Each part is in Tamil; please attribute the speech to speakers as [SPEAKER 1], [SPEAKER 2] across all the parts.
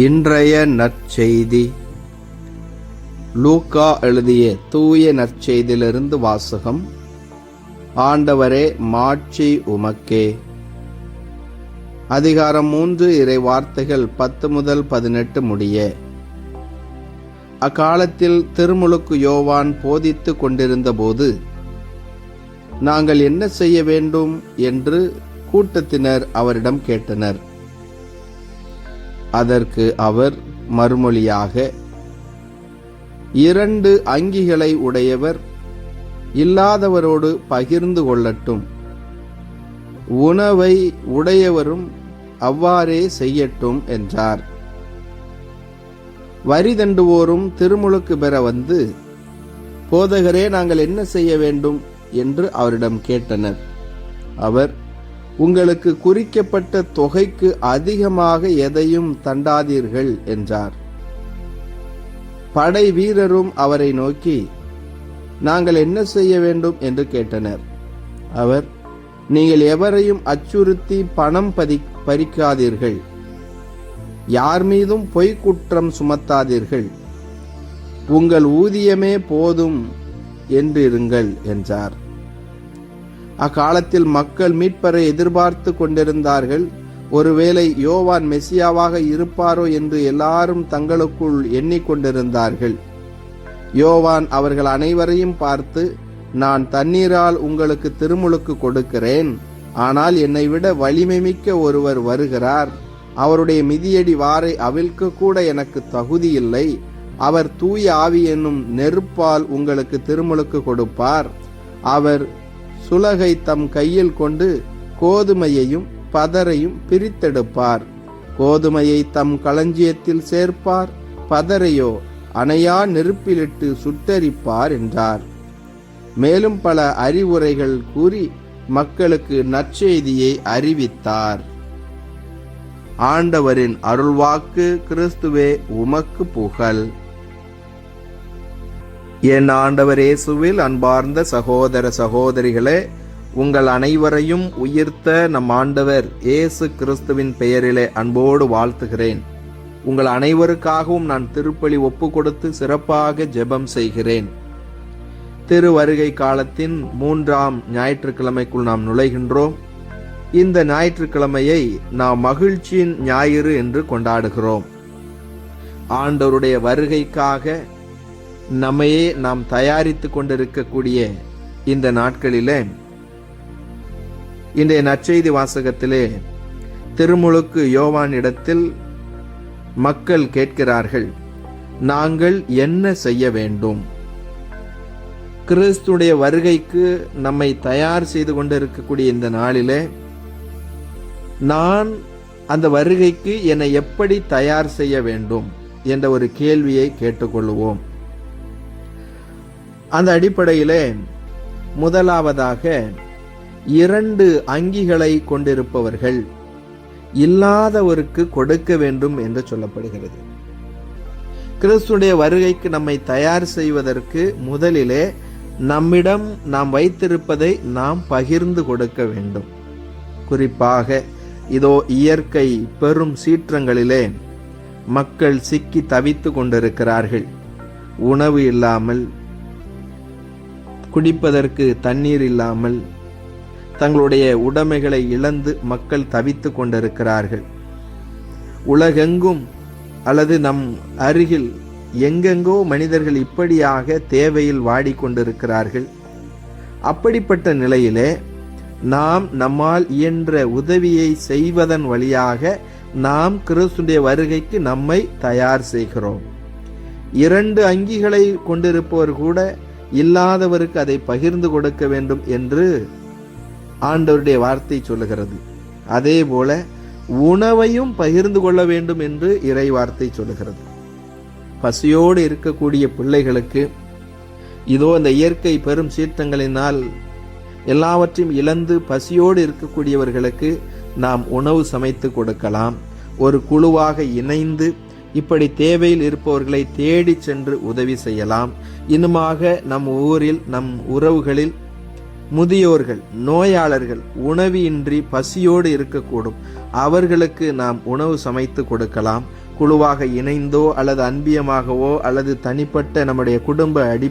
[SPEAKER 1] இன்றைய நற்செய்தி. லூக்கா எழுதிய தூய நற்செய்தியிலிருந்து வாசகம். ஆண்டவரே மாட்சி உமக்கே. அதிகாரம் மூன்று இறை வார்த்தைகள் பத்து முதல் பதினெட்டு முடிய. அக்காலத்தில் திருமுழுக்கு யோவான் போதித்து கொண்டிருந்தபோது நாங்கள் என்ன செய்ய வேண்டும்? என்று கூட்டத்தினர் அவரிடம் கேட்டனர். அதற்கு அவர் மறுமொழியாக இரண்டு அங்கிகளை உடையவர் இல்லாதவரோடு பகிர்ந்து கொள்ளட்டும். உணவை உடையவரும் அவ்வாறே செய்யட்டும் என்றார். வரி தண்டுவோரும் திருமுழுக்கு பெற வந்து போதகரே நாங்கள் என்ன செய்ய வேண்டும் என்று அவரிடம் கேட்டனர். அவர் உங்களுக்கு குறிக்கப்பட்ட தொகைக்கு அதிகமாக எதையும் தண்டாதீர்கள் என்றார். படை வீரரும் அவரை நோக்கி நாங்கள் என்ன செய்ய வேண்டும்? என்று கேட்டனர். அவர் நீங்கள் எவரையும் அச்சுறுத்தி பணம் பதி பறிக்காதீர்கள். யார் மீதும் பொய்க்குற்றம் சுமத்தாதீர்கள். உங்கள் ஊதியமே போதும் என்றிருங்கள் என்றார். அக்காலத்தில் மக்கள் மீட்பரை எதிர்பார்த்து கொண்டிருந்தார்கள். ஒருவேளை யோவான் மெசியாவாக இருப்பாரோ என்று எல்லாரும் தங்களுக்குள் எண்ணிக்கொண்டிருந்தார்கள் யோவான் அவர்கள் அனைவரையும் பார்த்து நான் தண்ணீரால் உங்களுக்கு திருமுழுக்கு கொடுக்கிறேன். ஆனால் என்னை விட வலிமை மிக்க ஒருவர் வருகிறார். அவருடைய மிதியடி வாரை அவிழ்க்க கூட எனக்கு தகுதியில்லை. அவர் தூய ஆவி என்னும் நெருப்பால் உங்களுக்கு திருமுழுக்கு கொடுப்பார். அவர் சுலகை தம் கையில் கொண்டு கோதுமையையும் பதரையும் பிரித்தெடுப்பார். கோதுமையை தம் களஞ்சியத்தில் சேர்ப்பார். பதரையோ அணையா நெருப்பிலிட்டு சுட்டரிப்பார் என்றார். மேலும் பல அறிவுரைகள் கூறி மக்களுக்கு நற்செய்தியை அறிவித்தார். ஆண்டவரின் அருள்வாக்கு கிறிஸ்துவே உமக்கு புகழ். என் ஆண்டவர் இயேசுவில் அன்பார்ந்த சகோதர சகோதரிகளே உங்கள் அனைவரையும் உயிர்த்த நம் ஆண்டவர் இயேசு கிறிஸ்துவின் பெயரிலே அன்போடு வாழ்த்துகிறேன். உங்கள் அனைவருக்காகவும் நான் திருப்பலி ஒப்பு கொடுத்து சிறப்பாக ஜெபம் செய்கிறேன். திரு வருகை காலத்தின் மூன்றாம் ஞாயிற்றுக்கிழமைக்குள் நாம் நுழைகின்றோம். இந்த ஞாயிற்றுக்கிழமையை நாம் மகிழ்ச்சியின் ஞாயிறு என்று கொண்டாடுகிறோம். ஆண்டவருடைய வருகைக்காக நம்மையே நாம் தயாரித்து கொண்டிருக்கக்கூடிய இந்த நாட்களிலே இன்றைய நற்செய்தி வாசகத்திலே திருமுழுக்கு யோவான் இடத்தில் மக்கள் கேட்கிறார்கள் நாங்கள் என்ன செய்ய வேண்டும்? கிறிஸ்துடைய வருகைக்கு நம்மை தயார் செய்து கொண்டிருக்கக்கூடிய இந்த நாளிலே நான் அந்த வருகைக்கு என்னை எப்படி தயார் செய்ய வேண்டும்? என்ற ஒரு கேள்வியை கேட்டுக்கொள்வோம். அந்த அடிப்படையிலே முதலாவதாக இரண்டு அங்கிகளை கொண்டிருப்பவர்கள் இல்லாதவருக்கு கொடுக்க வேண்டும் என்று சொல்லப்படுகிறது. கிறிஸ்துடைய வருகைக்கு நம்மை தயார் செய்வதற்கு முதலிலே நம்மிடம் நாம் வைத்திருப்பதை நாம் பகிர்ந்து கொடுக்க வேண்டும். குறிப்பாக இதோ இயற்கை பெரும் சீற்றங்களிலே மக்கள் சிக்கி தவித்து கொண்டிருக்கிறார்கள். உணவு இல்லாமல் குடிப்பதற்கு தண்ணீர் இல்லாமல் தங்களுடைய உடைமைகளை இழந்து மக்கள் தவித்து கொண்டிருக்கிறார்கள். உலகெங்கும் அல்லது நம் அருகில் எங்கெங்கோ மனிதர்கள் இப்படியாக தேவையில் வாடிக்கொண்டிருக்கிறார்கள். அப்படிப்பட்ட நிலையிலே நாம் நம்மால் இயன்ற உதவியை செய்வதன் வழியாக நாம் கிறிஸ்துடைய வருகைக்கு நம்மை தயார் செய்கிறோம். இரண்டு அங்கிகளை கொண்டிருப்பவர் கூட இல்லாதவருக்கு அதை பகிர்ந்து கொடுக்க வேண்டும் என்று ஆண்டவருடைய வார்த்தை சொல்லுகிறது. அதே போல உணவையும் பகிர்ந்து கொள்ள வேண்டும் என்று இறை வார்த்தை சொல்லுகிறது. பசியோடு இருக்கக்கூடிய பிள்ளைகளுக்கு இதோ இந்த இயற்கை பெரும் சீற்றங்களினால் எல்லாவற்றையும் இழந்து பசியோடு இருக்கக்கூடியவர்களுக்கு நாம் உணவு சமைத்து கொடுக்கலாம். ஒரு குழுவாக இணைந்து இப்படி தேவையில் இருப்பவர்களை தேடி சென்று உதவி செய்யலாம். இன்னுமாக நம் ஊரில் நம் உறவுகளில் முதியோர்கள் நோயாளர்கள் உணவின்றி பசியோடு இருக்கக்கூடும். அவர்களுக்கு நாம் உணவு சமைத்து கொடுக்கலாம். குழுவாக இணைந்தோ அல்லது அன்பியமாகவோ அல்லது தனிப்பட்ட நம்முடைய குடும்ப அடி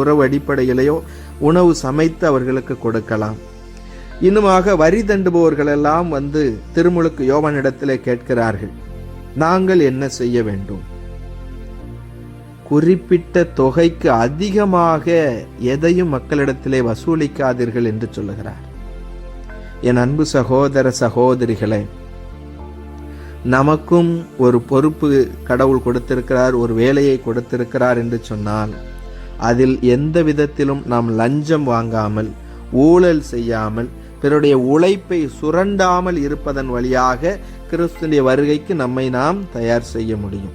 [SPEAKER 1] உறவு அடிப்படையிலேயோ உணவு சமைத்து அவர்களுக்கு கொடுக்கலாம். இன்னுமாக வரி தண்டுபவர்களெல்லாம் வந்து திருமுழுக்கு யோவனிடத்திலே கேட்கிறார்கள். நாங்கள் என்ன செய்ய வேண்டும்? குறிப்பிட்ட தொகைக்கு அதிகமாக எதையும் மக்களிடத்திலே வசூலிக்காதீர்கள் என்று சொல்லுகிறார். என் அன்பு சகோதர சகோதரிகளே நமக்கும் ஒரு பொறுப்பு கடவுள் கொடுத்திருக்கிறார் ஒரு வேலையை கொடுத்திருக்கிறார் என்று சொன்னால் அதில் எந்த விதத்திலும் நாம் லஞ்சம் வாங்காமல் ஊழல் செய்யாமல் பிறருடைய உழைப்பை சுரண்டாமல் இருப்பதன் வழியாக கிறிஸ்துடைய வருகைக்கு நம்மை நாம் தயார் செய்ய முடியும்.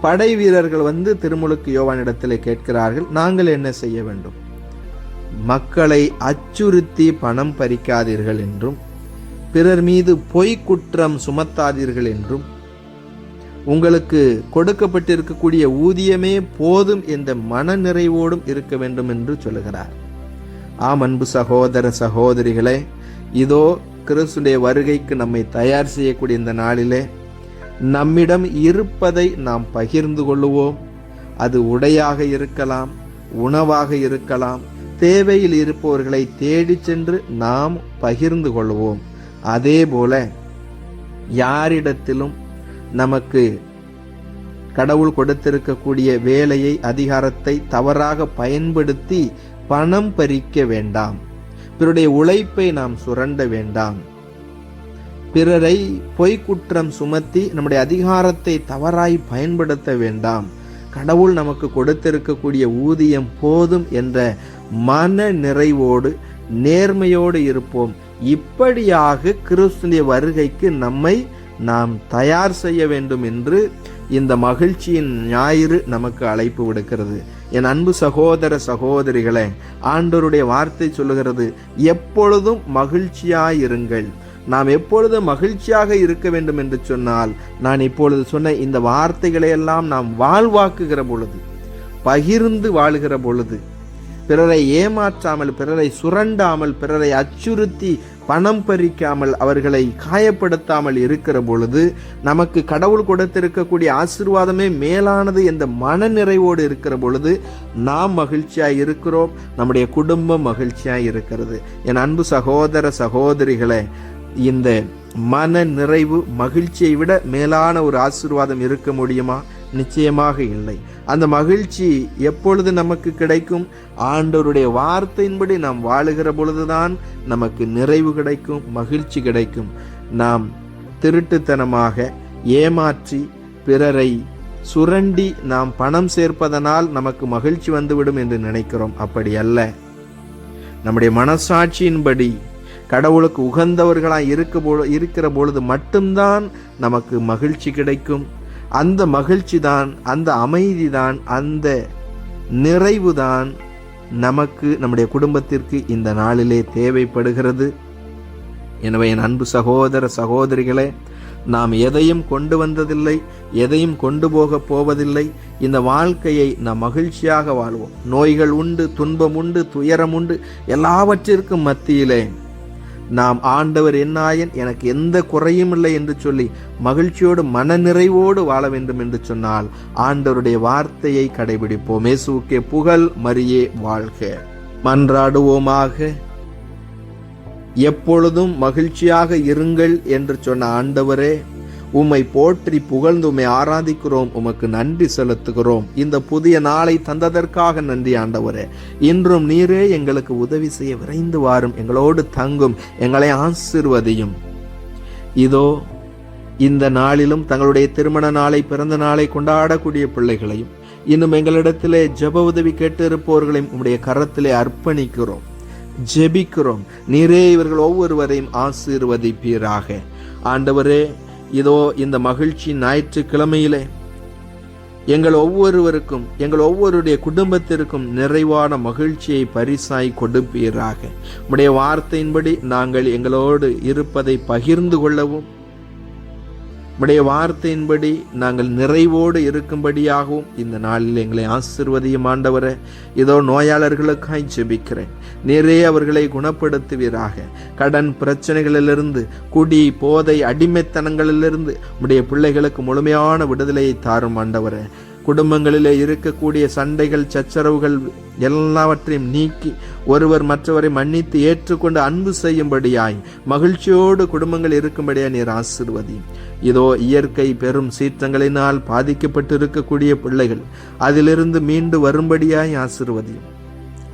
[SPEAKER 1] படை வீரர்கள் வந்து திருமுழுக்கு யோவானிடத்தில் கேட்கிறார்கள் நாங்கள் என்ன செய்ய வேண்டும்? மக்களை அச்சுறுத்தி பணம் பறிக்காதீர்கள் என்றும் பிறர் மீது பொய் குற்றம் சுமத்தாதீர்கள் என்றும் உங்களுக்கு கொடுக்கப்பட்டிருக்கக்கூடிய ஊதியமே போதும் என்ற மன நிறைவோடும் இருக்க வேண்டும் என்று சொல்லுகிறார். ஆம் அன்பு சகோதர சகோதரிகளே இதோ கிறிஸ்துடைய வருகைக்கு நம்மை தயார் செய்யக்கூடிய இந்த நாளிலே நம்மிடம் இருப்பதை நாம் பகிர்ந்து கொள்ளுவோம். அது உடையாக இருக்கலாம் உணவாக இருக்கலாம் தேவையில் இருப்பவர்களை தேடி சென்று நாம் பகிர்ந்து கொள்வோம். அதே போல யாரிடத்திலும் நமக்கு கடவுள் கொடுத்திருக்கக்கூடிய வேலையை அதிகாரத்தை தவறாக பயன்படுத்தி பணம் பறிக்க வேண்டாம். பிறருடைய உழைப்பை நாம் சுரண்ட வேண்டாம். பிறரை பொய்க்குற்றம் சுமத்தி நம்முடைய அதிகாரத்தை தவறாய் பயன்படுத்த வேண்டாம். கடவுள் நமக்கு கொடுத்திருக்கக்கூடிய ஊதியம் போதும் என்ற மன நிறைவோடு நேர்மையோடு இருப்போம். இப்படியாக கிறிஸ்துடைய வருகைக்கு நம்மை நாம் தயார் செய்ய வேண்டும் என்று இந்த மகிழ்ச்சியின் ஞாயிறு நமக்கு அழைப்பு விடுக்கிறது. என் அன்பு சகோதர சகோதரிகளே ஆண்டோருடைய வார்த்தை சொல்லுகிறது எப்பொழுதும் மகிழ்ச்சியாயிருங்கள் நாம் எப்பொழுதும் மகிழ்ச்சியாக இருக்க வேண்டும் என்று சொன்னால் நான் இப்பொழுது சொன்ன இந்த வார்த்தைகளை எல்லாம் நாம் வாழ்வாக்குகிற பொழுது பகிர்ந்து வாழுகிற பொழுது பிறரை ஏமாற்றாமல் பிறரை சுரண்டாமல் பிறரை அச்சுறுத்தி பணம் பறிக்காமல் அவர்களை காயப்படுத்தாமல் இருக்கிற பொழுது நமக்கு கடவுள் கொடுத்திருக்கக்கூடிய ஆசிர்வாதமே மேலானது என்ற மன நிறைவோடு இருக்கிற பொழுது நாம் மகிழ்ச்சியாக இருக்கிறோம். நம்முடைய குடும்பம் மகிழ்ச்சியாக இருக்கிறது. என் அன்பு சகோதர சகோதரிகளை இந்த மன நிறைவு மகிழ்ச்சியை விட மேலான ஒரு ஆசிர்வாதம் இருக்க முடியுமா? நிச்சயமாக இல்லை. அந்த மகிழ்ச்சி எப்பொழுது நமக்கு கிடைக்கும்? ஆண்டவருடைய வார்த்தையின்படி நாம் வாழுகிற பொழுதுதான் நமக்கு நிறைவு கிடைக்கும் மகிழ்ச்சி கிடைக்கும். நாம் திருட்டுத்தனமாக ஏமாற்றி பிறரை சுரண்டி நாம் பணம் சேர்ப்பதனால் நமக்கு மகிழ்ச்சி வந்துவிடும் என்று நினைக்கிறோம். அப்படி அல்ல. நம்முடைய மனசாட்சியின்படி கடவுளுக்கு உகந்தவர்களாக இருக்க போ இருக்கிற பொழுது மட்டும்தான் நமக்கு மகிழ்ச்சி கிடைக்கும். அந்த மகிழ்ச்சி தான் அந்த அமைதி தான் அந்த நிறைவு தான் நமக்கு நம்முடைய குடும்பத்திற்கு இந்த நாளிலே தேவைப்படுகிறது. எனவே என் அன்பு சகோதர சகோதரிகளே நாம் எதையும் கொண்டு வந்ததில்லை எதையும் கொண்டு போக போவதில்லை. இந்த வாழ்க்கையை நாம் மகிழ்ச்சியாக வாழ்வோம். நோய்கள் உண்டு துன்பம் உண்டு துயரம் உண்டு எல்லாவற்றிற்கும் மத்தியிலே நாம் ஆண்டவர் என்னாயன்? எனக்கு எந்த குறையும் இல்லை என்று சொல்லி மகிழ்ச்சியோடு மனநிறைவோடு வாழ வேண்டும் என்று சொன்னால் ஆண்டவருடைய வார்த்தையை கடைபிடிப்போம். இயேசுக்கே புகழ் மரியே வாழ்க. மன்றாடுவோமாக. எப்பொழுதும் மகிழ்ச்சியாக இருங்கள் என்று சொன்ன ஆண்டவரே உம்மை போற்றி புகழ்ந்து உம்மை ஆராதிக்கிறோம் உமக்கு நன்றி செலுத்துகிறோம். இந்த புதிய நாளை தந்ததற்காக நன்றி ஆண்டவரே. இன்றும் நீரே எங்களுக்கு உதவி செய்ய விரைந்து வாரும். எங்களோடு தங்கும் எங்களை ஆசிர்வதியும். இதோ இந்த நாளிலும் தங்களுடைய திருமண நாளை பிறந்த நாளை கொண்டாடக்கூடிய பிள்ளைகளையும் இன்னும் எங்களிடத்திலே ஜெப உதவி கேட்டு இருப்பவர்களையும் உம்முடைய கரத்திலே அர்ப்பணிக்கிறோம். ஜெபிக்கிறோம். நீரே இவர்கள் ஒவ்வொருவரையும் ஆசீர்வதிப்பீராக. ஆண்டவரே இதோ இந்த மகிழ்ச்சி ஞாயிற்றுக்கிழமையிலே எங்கள் ஒவ்வொருவருக்கும் எங்கள் ஒவ்வொருடைய குடும்பத்திற்கும் நிறைவான மகிழ்ச்சியை பரிசாய் கொடுப்பீராக. உடைய வார்த்தையின்படி நாங்கள் எங்களோடு இருப்பதை பகிர்ந்து கொள்ளவும் உடைய வார்த்தையின்படி நாங்கள் நிறைவோடு இருக்கும்படியாகவும் இந்த நாளில் எங்களை ஆசிர்வதியும் ஆண்டவர. இதோ நோயாளர்களுக்காய் ஜெபிக்கிறேன். நிறைய அவர்களை குணப்படுத்துவீராக. கடன் பிரச்சனைகளிலிருந்து குடி போதை அடிமைத்தனங்களிலிருந்து உடைய பிள்ளைகளுக்கு முழுமையான விடுதலையை தாரும் ஆண்டவர. குடும்பங்களிலே இருக்கக்கூடிய சண்டைகள் சச்சரவுகள் எல்லாவற்றையும் நீக்கி ஒருவர் மற்றவரை மன்னித்து ஏற்றுக்கொண்டு அன்பு செய்யும்படியாய் மகிழ்ச்சியோடு குடும்பங்கள் இருக்கும்படியாய் நீர் ஆசிர்வதி. இதோ இயற்கை பெரும் சீற்றங்களினால் பாதிக்கப்பட்டு இருக்கக்கூடிய பிள்ளைகள் அதிலிருந்து மீண்டு வரும்படியாய் ஆசிர்வதியும்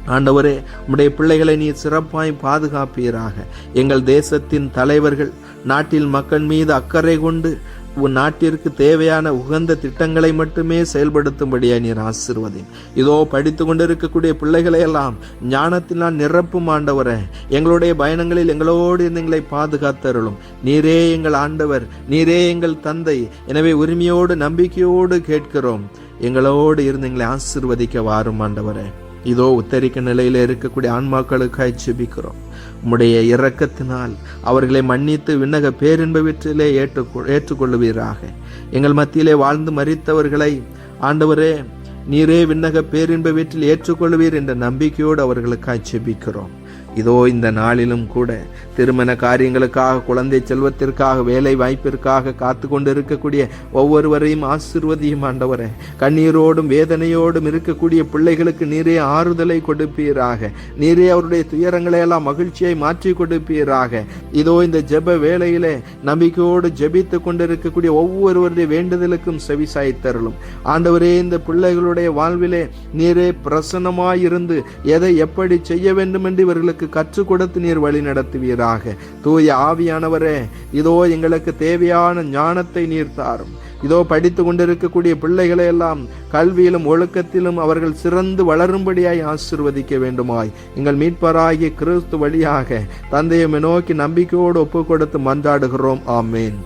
[SPEAKER 1] ஆண்டவரே உம்முடைய பிள்ளைகளை நீர் சிறப்பாய் பாதுகாப்பீராக. எங்கள் தேசத்தின் தலைவர்கள் நாட்டில் மக்கள் மீது அக்கறை கொண்டு உன் நாட்டிற்கு தேவையான உகந்த திட்டங்களை மட்டுமே செயல்படுத்தும்படியா நீர் ஆசிர்வதி இதோ படித்து கொண்டிருக்கக்கூடிய பிள்ளைகளை எல்லாம் ஞானத்தினால் நிரப்பும் ஆண்டவரே எங்களுடைய பயணங்களில் எங்களோடு எங்களை பாதுகாத்தருளும். நீரே எங்கள் ஆண்டவர் நீரே எங்கள் தந்தை. எனவே உரிமையோடு நம்பிக்கையோடு கேட்கிறோம். எங்களோடு இருந்து எங்களை ஆசிர்வதிக்க வாரும் ஆண்டவரே. இதோ உத்தரிக்க நிலையில இருக்கக்கூடிய ஆன்மாக்களுக்காய் செபிக்கிறோம் உம்முடைய இரக்கத்தினால் அவர்களை மன்னித்து விண்ணக பேரின்ப வீட்டிலே ஏற்றுக்கொள் ஏற்றுக்கொள்ளுவீராக. எங்கள் மத்தியிலே வாழ்ந்து மறித்தவர்களை ஆண்டவரே நீரே விண்ணக பேரின்ப வீட்டில் ஏற்றுக்கொள்வீர் என்ற நம்பிக்கையோடு அவர்களுக்காய் செபிக்கிறோம் இதோ இந்த நாளிலும் கூட திருமண காரியங்களுக்காக குழந்தை செல்வத்திற்காக வேலை வாய்ப்பிற்காக காத்து கொண்டிருக்கக்கூடிய ஒவ்வொருவரையும் ஆசிர்வதியும் ஆண்டவரே. கண்ணீரோடும் வேதனையோடும் இருக்கக்கூடிய பிள்ளைகளுக்கு நீரே ஆறுதலை கொடுப்பீராக. நீரே அவருடைய துயரங்களை எல்லாம் மகிழ்ச்சியை மாற்றி கொடுப்பீராக. இதோ இந்த ஜெப வேலையிலே நம்பிக்கையோடு ஜெபித்து கொண்டிருக்கக்கூடிய ஒவ்வொருவருடைய வேண்டுதலுக்கும் செவிசாய்த்தருளும். ஆண்டவரே இந்த இவர்களுடைய வாழ்விலே நீரே பிரசன்னமாயிருந்து எதை எப்படி செய்ய வேண்டும் என்று இவர்களுக்கு கற்றுக் கொடுத்து நீர் வழி நடத்துவீராக. தூய ஆவியானவரே இதோ எங்களுக்கு தேவையான ஞானத்தை நீர் தாரும். இதோ படித்து கொண்டிருக்கக்கூடிய பிள்ளைகளை எல்லாம் கல்வியிலும் ஒழுக்கத்திலும் அவர்கள் சிறந்து வளரும்படியாய் ஆசிர்வதிக்க வேண்டுமாய். எங்கள் மீட்பராகிய கிறிஸ்து வழியாக தந்தையை நோக்கி நம்பிக்கையோடு ஒப்பு கொடுத்து மன்றாடுகிறோம். ஆமேன்.